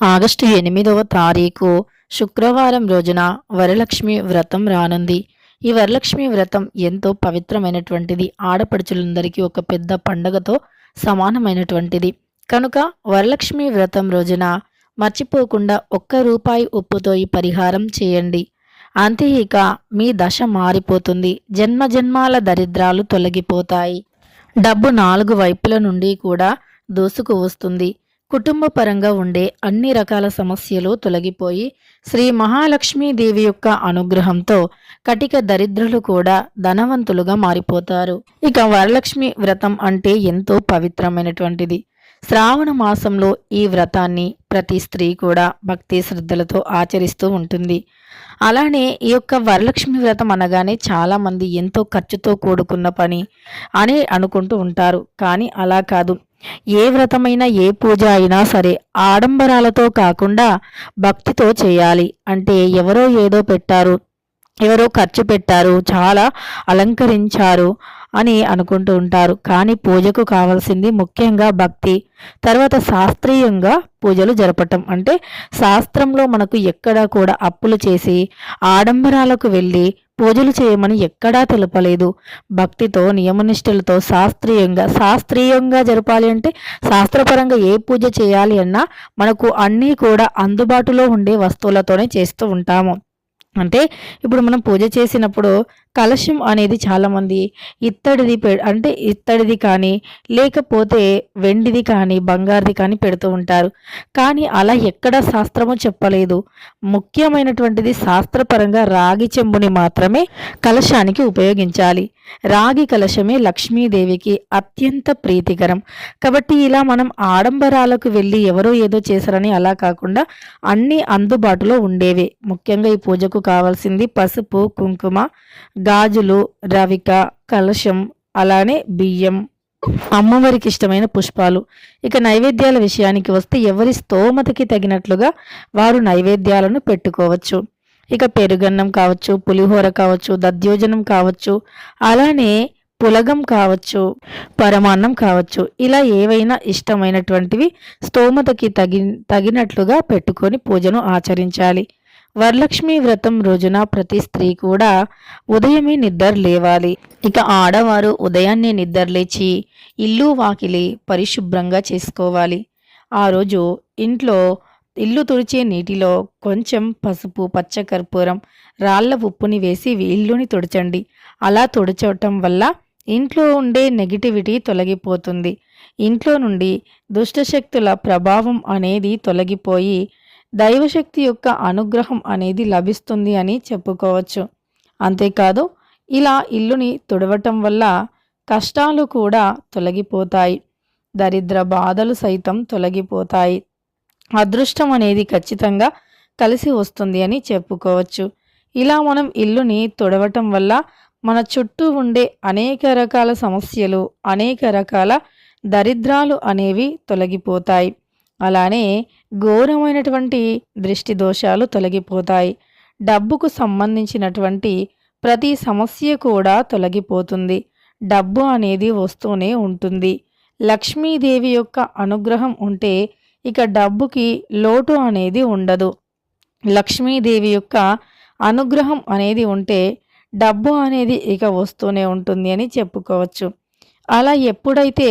August ఎనిమిదవ తారీఖు శుక్రవారం రోజున వరలక్ష్మి వ్రతం రానుంది. ఈ వరలక్ష్మి వ్రతం ఎంతో పవిత్రమైనటువంటిది. ఆడపడుచులందరికీ ఒక పెద్ద పండగతో సమానమైనటువంటిది. కనుక వరలక్ష్మి వ్రతం రోజున మర్చిపోకుండా ఒక్క రూపాయి ఉప్పుతో ఈ పరిహారం చేయండి. అంతే ఇక మీ దశ మారిపోతుంది. జన్మ జన్మాల దరిద్రాలు తొలగిపోతాయి. డబ్బు నాలుగు వైపుల నుండి కూడా దూసుకు వస్తుంది. కుటుంబ పరంగా ఉండే అన్ని రకాల సమస్యలు తొలగిపోయి శ్రీ మహాలక్ష్మీదేవి యొక్క అనుగ్రహంతో కటిక దరిద్రులు కూడా ధనవంతులుగా మారిపోతారు. ఇక వరలక్ష్మి వ్రతం అంటే ఎంతో పవిత్రమైనటువంటిది. శ్రావణ మాసంలో ఈ వ్రతాన్ని ప్రతి స్త్రీ కూడా భక్తి శ్రద్ధలతో ఆచరిస్తూ ఉంటుంది. అలానే ఈ యొక్క వరలక్ష్మి వ్రతం అనగానే చాలామంది ఎంతో ఖర్చుతో కూడుకున్న పని అని అనుకుంటూ ఉంటారు. కానీ అలా కాదు. ఏ వ్రతమైనా ఏ పూజ అయినా సరే ఆడంబరాలతో కాకుండా భక్తితో చేయాలి. అంటే ఎవరో ఏదో పెట్టారు ఎవరో ఖర్చు పెట్టారు చాలా అలంకరించారు. అని అనుకుంటూ ఉంటారు. కానీ పూజకు కావాల్సింది ముఖ్యంగా భక్తి తర్వాత శాస్త్రీయంగా పూజలు జరపటం. అంటే శాస్త్రంలో మనకు ఎక్కడా కూడా అప్పులు చేసి ఆడంబరాలకు వెళ్ళి పూజలు చేయమని ఎక్కడా తెలపలేదు. భక్తితో నియమనిష్టలతో శాస్త్రీయంగా శాస్త్రీయంగా జరపాలి అంటే శాస్త్రపరంగా ఏ పూజ చేయాలి అన్నా మనకు అన్నీ కూడా అందుబాటులో ఉండే వస్తువులతోనే చేస్తూ ఉంటాము. అంటే ఇప్పుడు మనం పూజ చేసినప్పుడు కలశం అనేది చాలామంది ఇత్తడిది పె అంటే ఇత్తడిది కానీ లేకపోతే వెండిది కానీ బంగారుది కానీ పెడుతూ ఉంటారు. కానీ అలా ఎక్కడ శాస్త్రము చెప్పలేదు. ముఖ్యమైనటువంటిది శాస్త్రపరంగా రాగి చెంబుని మాత్రమే కలశానికి ఉపయోగించాలి. రాగి కలశమే లక్ష్మీదేవికి అత్యంత ప్రీతికరం. కాబట్టి ఇలా మనం ఆడంబరాలకు వెళ్ళి ఎవరో ఏదో చేశారని అలా కాకుండా అన్నీ అందుబాటులో ఉండేవే. ముఖ్యంగా ఈ పూజకు కావాల్సింది పసుపు కుంకుమ గాజులు రవిక కలశం అలానే బియ్యం. అమ్మవారికి ఇష్టమైన పుష్పాలు. ఇక నైవేద్యాల విషయానికి వస్తే ఎవరి స్తోమతకి తగినట్లుగా వారు నైవేద్యాలను పెట్టుకోవచ్చు. ఇక పెరుగన్నం కావచ్చు పులిహోర కావచ్చు దద్యోజనం కావచ్చు అలానే పులగం కావచ్చు పరమాన్నం కావచ్చు. ఇలా ఏవైనా ఇష్టమైనటువంటివి స్తోమతకి తగి తగినట్లుగా పెట్టుకొని పూజను ఆచరించాలి. వరలక్ష్మి వ్రతం రోజున ప్రతి స్త్రీ కూడా ఉదయమే నిద్ర లేవాలి. ఇక ఆడవారు ఉదయాన్నే నిద్ర లేచి ఇల్లు వాకిలి పరిశుభ్రంగా చేసుకోవాలి. ఆ రోజు ఇంట్లో ఇల్లు తుడిచే నీటిలో కొంచెం పసుపు పచ్చకర్పూరం రాళ్ళ ఉప్పుని వేసి ఇల్లుని తుడచండి. అలా తుడచటం వల్ల ఇంట్లో ఉండే నెగిటివిటీ తొలగిపోతుంది. ఇంట్లో నుండి దుష్టశక్తుల ప్రభావం అనేది తొలగిపోయి దైవశక్తి యొక్క అనుగ్రహం అనేది లభిస్తుంది అని చెప్పుకోవచ్చు. అంతేకాదు ఇలా ఇల్లుని తుడవటం వల్ల కష్టాలు కూడా తొలగిపోతాయి. దరిద్ర బాధలు సైతం తొలగిపోతాయి. అదృష్టం అనేది ఖచ్చితంగా కలిసి వస్తుంది అని చెప్పుకోవచ్చు. ఇలా మనం ఇల్లుని తుడవటం వల్ల మన చుట్టూ ఉండే అనేక రకాల సమస్యలు అనేక రకాల దరిద్రాలు అనేవి తొలగిపోతాయి. అలానే ఘోరమైనటువంటి దృష్టి దోషాలు తొలగిపోతాయి. డబ్బుకు సంబంధించినటువంటి ప్రతి సమస్య కూడా తొలగిపోతుంది. డబ్బు అనేది వస్తూనే ఉంటుంది. లక్ష్మీదేవి యొక్క అనుగ్రహం ఉంటే ఇక డబ్బుకి లోటు అనేది ఉండదు. లక్ష్మీదేవి యొక్క అనుగ్రహం అనేది ఉంటే డబ్బు అనేది ఇక వస్తూనే ఉంటుంది అని చెప్పుకోవచ్చు. అలా ఎప్పుడైతే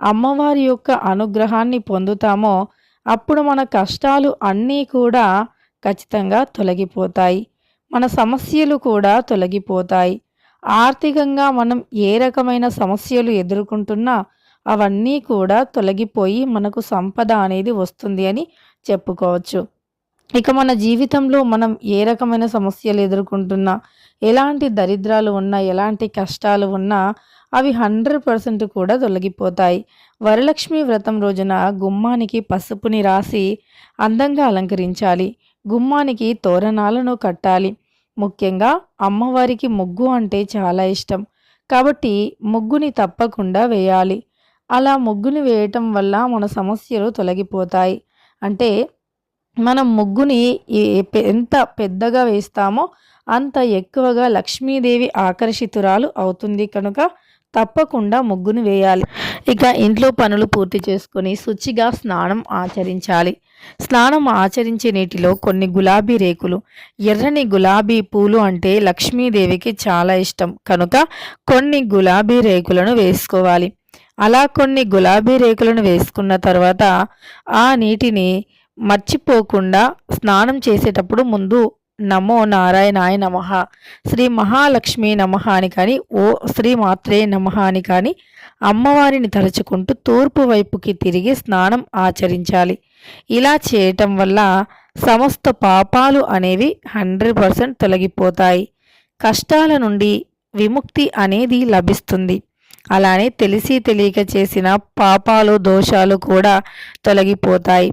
అమ్మవారి యొక్క అనుగ్రహాన్ని పొందుతామో అప్పుడు మన కష్టాలు అన్నీ కూడా ఖచ్చితంగా తొలగిపోతాయి. మన సమస్యలు కూడా తొలగిపోతాయి. ఆర్థికంగా మనం ఏ రకమైన సమస్యలు ఎదుర్కొంటున్నా అవన్నీ కూడా తొలగిపోయి మనకు సంపద అనేది వస్తుంది అని చెప్పుకోవచ్చు. ఇక మన జీవితంలో మనం ఏ రకమైన సమస్యలు ఎదుర్కొంటున్నా ఎలాంటి దరిద్రాలు ఉన్నా ఎలాంటి కష్టాలు ఉన్నా అవి హండ్రెడ్ పర్సెంట్ కూడా తొలగిపోతాయి. వరలక్ష్మి వ్రతం రోజున గుమ్మానికి పసుపుని రాసి అందంగా అలంకరించాలి. గుమ్మానికి తోరణాలను కట్టాలి. ముఖ్యంగా అమ్మవారికి ముగ్గు అంటే చాలా ఇష్టం. కాబట్టి ముగ్గుని తప్పకుండా వేయాలి. అలా ముగ్గుని వేయటం వల్ల మన సమస్యలు తొలగిపోతాయి. అంటే మనం ముగ్గుని ఎంత పెద్దగా వేస్తామో అంత ఎక్కువగా లక్ష్మీదేవి ఆకర్షితురాలు అవుతుంది కనుక తప్పకుండా ముగ్గును వేయాలి. ఇక ఇంట్లో పనులు పూర్తి చేసుకొని శుచిగా స్నానం ఆచరించాలి. స్నానం ఆచరించే నీటిలో కొన్ని గులాబీ రేకులు ఎర్రని గులాబీ పూలు అంటే లక్ష్మీదేవికి చాలా ఇష్టం. కనుక కొన్ని గులాబీ రేకులను వేసుకోవాలి. అలా కొన్ని గులాబీ రేకులను వేసుకున్న తర్వాత ఆ నీటిని మర్చిపోకుండా స్నానం చేసేటప్పుడు ముందు నమో నారాయణాయ నమ. శ్రీ మహాలక్ష్మి నమ అని కానీ ఓ శ్రీ మాత్రే నమ అని కానీ అమ్మవారిని తలుచుకుంటూ తూర్పు వైపుకి తిరిగి స్నానం ఆచరించాలి. ఇలా చేయటం వల్ల సమస్త పాపాలు అనేవి హండ్రెడ్ పర్సెంట్ తొలగిపోతాయి. కష్టాల నుండి విముక్తి అనేది లభిస్తుంది. అలానే తెలిసి తెలియక చేసిన పాపాలు దోషాలు కూడా తొలగిపోతాయి.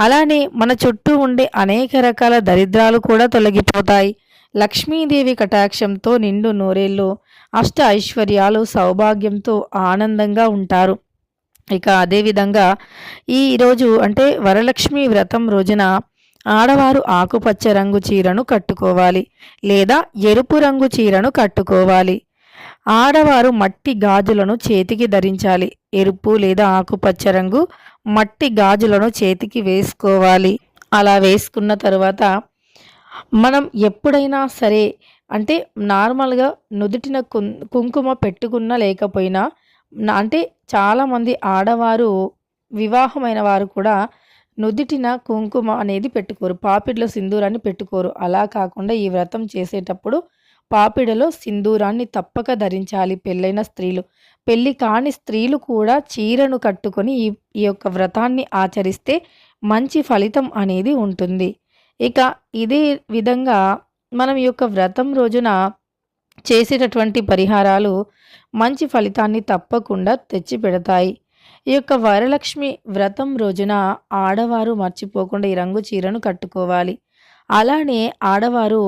అలానే మన చుట్టూ ఉండే అనేక రకాల దరిద్రాలు కూడా తొలగిపోతాయి. లక్ష్మీదేవి కటాక్షంతో నిండు నూరేళ్ళు అష్ట ఐశ్వర్యాలు సౌభాగ్యంతో ఆనందంగా ఉంటారు. ఇక అదేవిధంగా ఈరోజు అంటే వరలక్ష్మి వ్రతం రోజున ఆడవారు ఆకుపచ్చ రంగు చీరను కట్టుకోవాలి లేదా ఎరుపు రంగు చీరను కట్టుకోవాలి. ఆడవారు మట్టి గాజులను చేతికి ధరించాలి. ఎరుపు లేదా ఆకుపచ్చ రంగు మట్టి గాజులను చేతికి వేసుకోవాలి. అలా వేసుకున్న తర్వాత మనం ఎప్పుడైనా సరే అంటే నార్మల్గా నుదుటిన కుంకుమ పెట్టుకున్నా లేకపోయినా అంటే చాలామంది ఆడవారు వివాహమైన వారు కూడా నుదిటిన కుంకుమ అనేది పెట్టుకోరు. పాపిడిలో సింధూరాన్ని పెట్టుకోరు. అలా కాకుండా ఈ వ్రతం చేసేటప్పుడు పాపిడలో సింధూరాన్ని తప్పక ధరించాలి పెళ్ళైన స్త్రీలు. పెళ్ళి కాని స్త్రీలు కూడా చీరను కట్టుకొని ఈ ఈ యొక్క వ్రతాన్ని ఆచరిస్తే మంచి ఫలితం అనేది ఉంటుంది. ఇక ఇదే విధంగా మనం ఈ యొక్క వ్రతం రోజున చేసేటటువంటి పరిహారాలు మంచి ఫలితాన్ని తప్పకుండా తెచ్చి పెడతాయి ఈ యొక్క వరలక్ష్మి వ్రతం రోజున ఆడవారు మర్చిపోకుండా ఈ రంగు చీరను కట్టుకోవాలి. అలానే ఆడవారు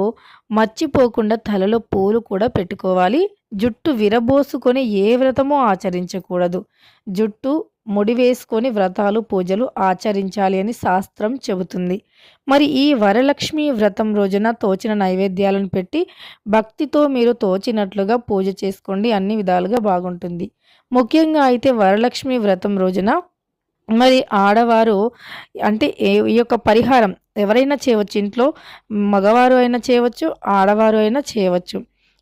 మర్చిపోకుండా తలలో పూలు కూడా పెట్టుకోవాలి. జుట్టు విరబోసుకొని ఏ వ్రతమో ఆచరించకూడదు. జుట్టు ముడి వేసుకొని వ్రతాలు పూజలు ఆచరించాలి అని శాస్త్రం చెబుతుంది. మరి ఈ వరలక్ష్మి వ్రతం రోజున తోచిన నైవేద్యాలను పెట్టి భక్తితో మీరు తోచినట్లుగా పూజ చేసుకోండి. అన్ని విధాలుగా బాగుంటుంది. ముఖ్యంగా అయితే వరలక్ష్మి వ్రతం రోజున మరి ఆడవారు అంటే ఈ యొక్క పరిహారం ఎవరైనా చేయవచ్చు ఇంట్లో మగవారు అయినా చేయవచ్చు ఆడవారు అయినా చేయవచ్చు.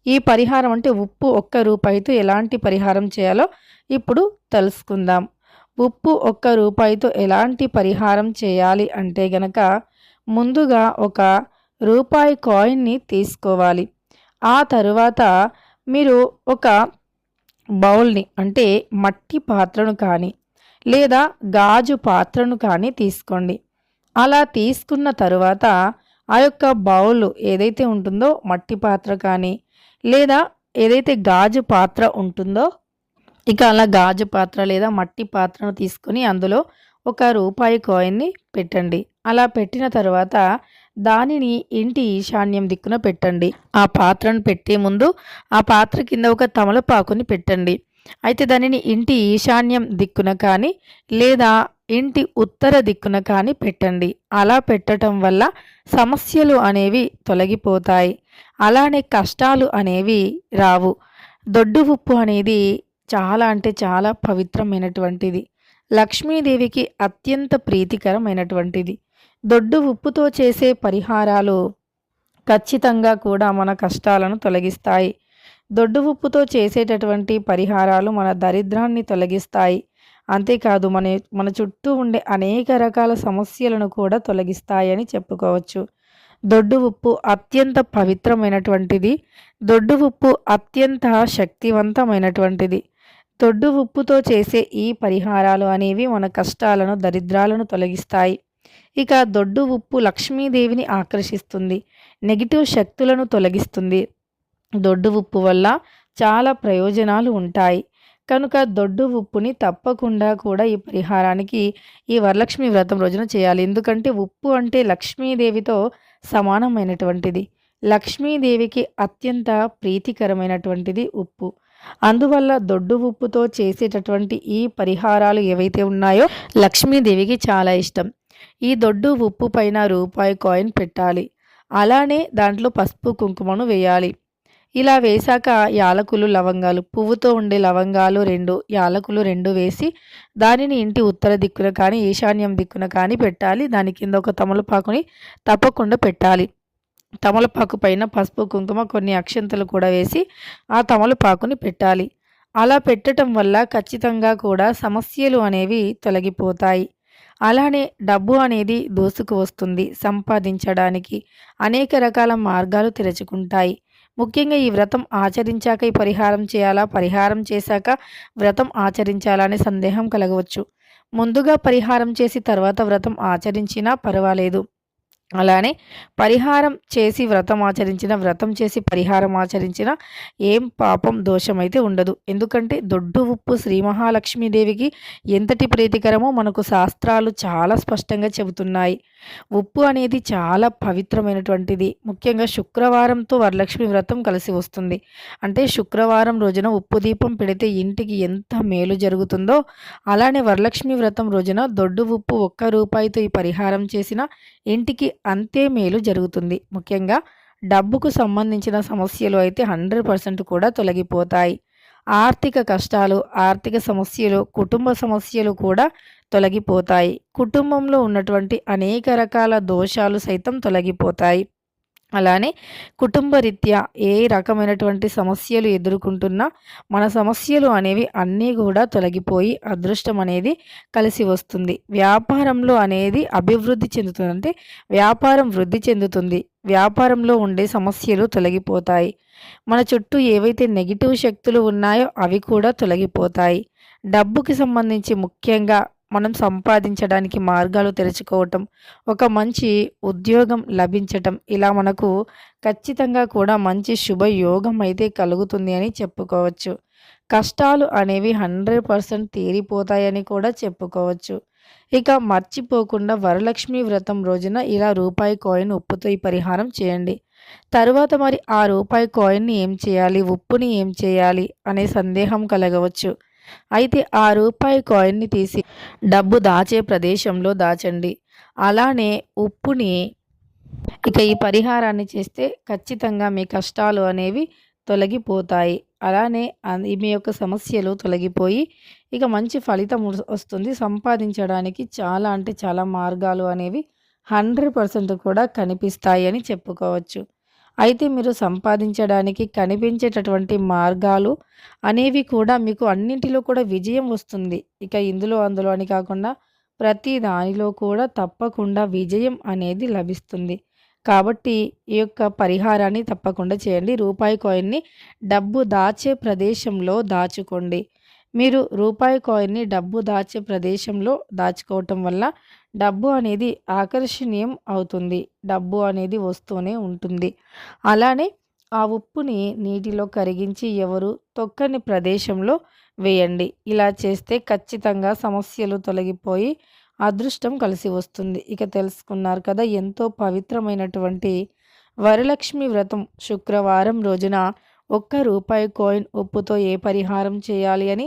ఈ పరిహారం అంటే ఉప్పు ఒక్క రూపాయితో ఎలాంటి పరిహారం చేయాలో ఇప్పుడు తెలుసుకుందాం. ఉప్పు ఒక్క రూపాయితో ఎలాంటి పరిహారం చేయాలి అంటే గనక ముందుగా ఒక రూపాయి కాయిన్ని తీసుకోవాలి. ఆ తరువాత మీరు ఒక బౌల్ని అంటే మట్టి పాత్రను కానీ లేదా గాజు పాత్రను కానీ తీసుకోండి. అలా తీసుకున్న తరువాత ఆ యొక్క బౌల్ ఏదైతే ఉంటుందో మట్టి పాత్ర కానీ లేదా ఏదైతే గాజు పాత్ర ఉంటుందో ఇక అలా గాజు పాత్ర లేదా మట్టి పాత్రను తీసుకొని అందులో ఒక రూపాయి కాయిన్ని పెట్టండి. అలా పెట్టిన తర్వాత దానిని ఇంటి ఈశాన్యం దిక్కున పెట్టండి. ఆ పాత్రను పెట్టే ముందు ఆ పాత్ర కింద ఒక తమలపాకుని పెట్టండి. అయితే దానిని ఇంటి ఈశాన్యం దిక్కున కానీ లేదా ఇంటి ఉత్తర దిక్కున కానీ పెట్టండి. అలా పెట్టడం వల్ల సమస్యలు అనేవి తొలగిపోతాయి. అలానే కష్టాలు అనేవి రావు. దొడ్డు ఉప్పు అనేది చాలా అంటే చాలా పవిత్రమైనటువంటిది. లక్ష్మీదేవికి అత్యంత ప్రీతికరమైనటువంటిది. దొడ్డు ఉప్పుతో చేసే పరిహారాలు ఖచ్చితంగా కూడా మన కష్టాలను తొలగిస్తాయి. దొడ్డు ఉప్పుతో చేసేటటువంటి పరిహారాలు మన దరిద్రాన్ని తొలగిస్తాయి. అంతేకాదు మన మన చుట్టూ ఉండే అనేక రకాల సమస్యలను కూడా తొలగిస్తాయని చెప్పుకోవచ్చు. దొడ్డు ఉప్పు అత్యంత పవిత్రమైనటువంటిది. దొడ్డు ఉప్పు అత్యంత శక్తివంతమైనటువంటిది. దొడ్డు ఉప్పుతో చేసే ఈ పరిహారాలు అనేవి మన కష్టాలను దరిద్రాలను తొలగిస్తాయి. ఇక దొడ్డు ఉప్పు లక్ష్మీదేవిని ఆకర్షిస్తుంది. నెగిటివ్ శక్తులను తొలగిస్తుంది. దొడ్డు ఉప్పు వల్ల చాలా ప్రయోజనాలు ఉంటాయి. కనుక దొడ్డు ఉప్పుని తప్పకుండా కూడా ఈ పరిహారానికి ఈ వరలక్ష్మి వ్రతం రోజున చేయాలి. ఎందుకంటే ఉప్పు అంటే లక్ష్మీదేవితో సమానమైనటువంటిది. లక్ష్మీదేవికి అత్యంత ప్రీతికరమైనటువంటిది ఉప్పు. అందువల్ల దొడ్డు ఉప్పుతో చేసేటటువంటి ఈ పరిహారాలు ఏవైతే ఉన్నాయో లక్ష్మీదేవికి చాలా ఇష్టం. ఈ దొడ్డు ఉప్పు పైన రూపాయి కాయిన్ పెట్టాలి. అలానే దాంట్లో పసుపు కుంకుమను వేయాలి. ఇలా వేశాక యాలకులు లవంగాలు పువ్వుతో ఉండే లవంగాలు రెండు యాలకులు రెండు వేసి దానిని ఇంటి ఉత్తర దిక్కున కానీ ఈశాన్యం దిక్కున కానీ పెట్టాలి. దాని కింద ఒక తమలపాకుని తప్పకుండా పెట్టాలి. తమలపాకు పైన పసుపు కుంకుమ కొన్ని అక్షంతలు కూడా వేసి ఆ తమలపాకుని పెట్టాలి. అలా పెట్టడం వల్ల ఖచ్చితంగా కూడా సమస్యలు అనేవి తొలగిపోతాయి. అలానే డబ్బు అనేది దోసుకు వస్తుంది. సంపాదించడానికి అనేక రకాల మార్గాలు తెరుచుకుంటాయి. ముఖ్యంగా ఈ వ్రతం ఆచరించాక ఈ పరిహారం చేయాలా పరిహారం చేశాక వ్రతం ఆచరించాలా అనే సందేహం కలగవచ్చు. ముందుగా పరిహారం చేసి తర్వాత వ్రతం ఆచరించినా పర్వాలేదు. అలానే పరిహారం చేసి వ్రతం ఆచరించిన వ్రతం చేసి పరిహారం ఆచరించిన ఏం పాపం దోషమైతే ఉండదు. ఎందుకంటే దొడ్డు ఉప్పు శ్రీ మహాలక్ష్మీదేవికి ఎంతటి ప్రీతికరమో మనకు శాస్త్రాలు చాలా స్పష్టంగా చెబుతున్నాయి. ఉప్పు అనేది చాలా పవిత్రమైనటువంటిది. ముఖ్యంగా శుక్రవారంతో వరలక్ష్మి వ్రతం కలిసి వస్తుంది. అంటే శుక్రవారం రోజున ఉప్పు దీపం పెడితే ఇంటికి ఎంత మేలు జరుగుతుందో అలానే వరలక్ష్మి వ్రతం రోజున దొడ్డు ఉప్పు ఒక్క రూపాయితో ఈ పరిహారం చేసిన ఇంటికి అంతే మేలు జరుగుతుంది. ముఖ్యంగా డబ్బుకు సంబంధించిన సమస్యలు అయితే హండ్రెడ్ పర్సెంట్ కూడా తొలగిపోతాయి. ఆర్థిక కష్టాలు ఆర్థిక సమస్యలు కుటుంబ సమస్యలు కూడా తొలగిపోతాయి. కుటుంబంలో ఉన్నటువంటి అనేక రకాల దోషాలు సైతం తొలగిపోతాయి. అలానే కుటుంబ రీత్యా ఏ రకమైనటువంటి సమస్యలు ఎదుర్కొంటున్నా మన సమస్యలు అనేవి అన్నీ కూడా తొలగిపోయి అదృష్టం అనేది కలిసి వస్తుంది. వ్యాపారంలో అనేది అభివృద్ధి చెందుతుంది. అంటే వ్యాపారం వృద్ధి చెందుతుంది. వ్యాపారంలో ఉండే సమస్యలు తొలగిపోతాయి. మన చుట్టూ ఏవైతే నెగిటివ్ శక్తులు ఉన్నాయో అవి కూడా తొలగిపోతాయి. డబ్బుకి సంబంధించి ముఖ్యంగా మనం సంపాదించడానికి మార్గాలు తెరుచుకోవటం ఒక మంచి ఉద్యోగం లభించటం ఇలా మనకు ఖచ్చితంగా కూడా మంచి శుభయోగం అయితే కలుగుతుంది అని చెప్పుకోవచ్చు. కష్టాలు అనేవి హండ్రెడ్ పర్సెంట్ తీరిపోతాయని కూడా చెప్పుకోవచ్చు. ఇక మర్చిపోకుండా వరలక్ష్మి వ్రతం రోజున ఇలా రూపాయి కాయిన్ ఉప్పుతో ఈ పరిహారం చేయండి. తరువాత మరి ఆ రూపాయి కాయిన్ని ఏం చేయాలి ఉప్పుని ఏం చేయాలి అనే సందేహం కలగవచ్చు. అయితే ఆ రూపాయి కాయిన్ని తీసి డబ్బు దాచే ప్రదేశంలో దాచండి. అలానే ఉప్పుని ఇక ఈ పరిహారాన్ని చేస్తే ఖచ్చితంగా మీ కష్టాలు అనేవి తొలగిపోతాయి. అలానే మీ యొక్క సమస్యలు తొలగిపోయి ఇక మంచి ఫలితం వస్తుంది. సంపాదించడానికి చాలా అంటే చాలా మార్గాలు అనేవి హండ్రెడ్ పర్సెంట్ కూడా కనిపిస్తాయి అని చెప్పుకోవచ్చు. అయితే మీరు సంపాదించడానికి కనిపించేటటువంటి మార్గాలు అనేవి కూడా మీకు అన్నింటిలో కూడా విజయం వస్తుంది. ఇక ఇందులో అందులో అని కాకుండా ప్రతి దానిలో కూడా తప్పకుండా విజయం అనేది లభిస్తుంది. కాబట్టి ఈ యొక్క పరిహారాన్ని తప్పకుండా చేయండి. రూపాయి కాయిన్ని డబ్బు దాచే ప్రదేశంలో దాచుకోండి. మీరు రూపాయి కాయిన్ని డబ్బు దాచే ప్రదేశంలో దాచుకోవటం వల్ల డబ్బు అనేది ఆకర్షణీయం అవుతుంది. డబ్బు అనేది వస్తూనే ఉంటుంది. అలానే ఆ ఉప్పుని నీటిలో కరిగించి ఎవరు తొక్కని ప్రదేశంలో వేయండి. ఇలా చేస్తే ఖచ్చితంగా సమస్యలు తొలగిపోయి అదృష్టం కలిసి వస్తుంది. ఇక తెలుసుకున్నారు కదా ఎంతో పవిత్రమైనటువంటి వరలక్ష్మి వ్రతం శుక్రవారం రోజున ఒక్క రూపాయి కాయిన్ ఉప్పుతో ఏ పరిహారం చేయాలి అని